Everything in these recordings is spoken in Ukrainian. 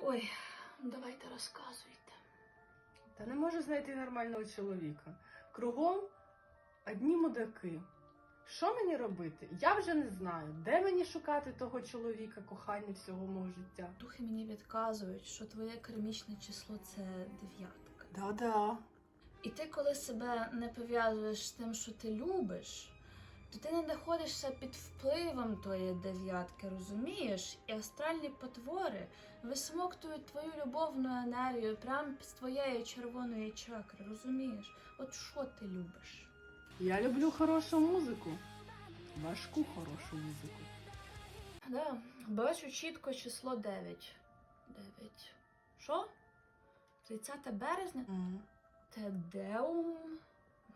Ой, давайте розказуйте. Та не можу знайти нормального чоловіка. Кругом одні мудаки. Що мені робити? Я вже не знаю, де мені шукати того чоловіка, кохання всього мого життя. Духи мені відказують, що твоє кармічне число це дев'ятка. Да-да. І ти, коли себе не пов'язуєш з тим, що ти любиш, то ти не знаходишся під впливом тої дев'ятки, розумієш? І астральні потвори висмоктують твою любовну енергію прямо з твоєї червоної чакри, розумієш? От що ти любиш? Я люблю хорошу музику. Важку хорошу музику. Да, бачу чітко число 9. 9. Що? 30 березня? Тедеум,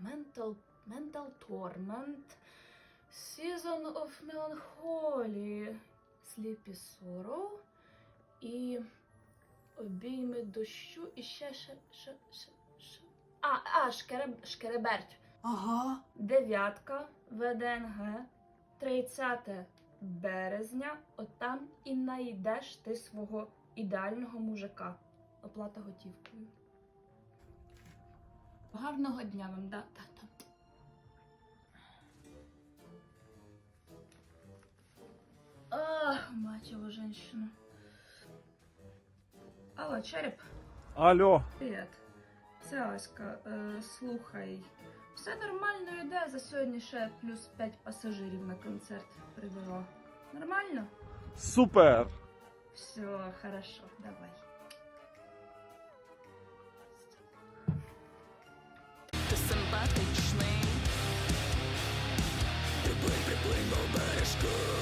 Mental, Mental Torment, Season of Melancholy, Sleepy Sorrow і Обійми дощу і ще ще ще ще. ще. А, а, шкереб, шкереберть. Ага. Дев'ятка ВДНГ, 30 березня, отам і знайдеш ти свого ідеального мужика. Оплата готівкою. Гарного дня вам, да, тата. Ах, мать его женщину. Алло, череп, Алло, привіт. Це Аська. Е, слухай, все нормально йде за сьогодні ще плюс 5 пасажирів на концерт привело. Нормально? супер! Все, хорошо, давай. Ти симпатичний. Приплинь, приплинь до бережку.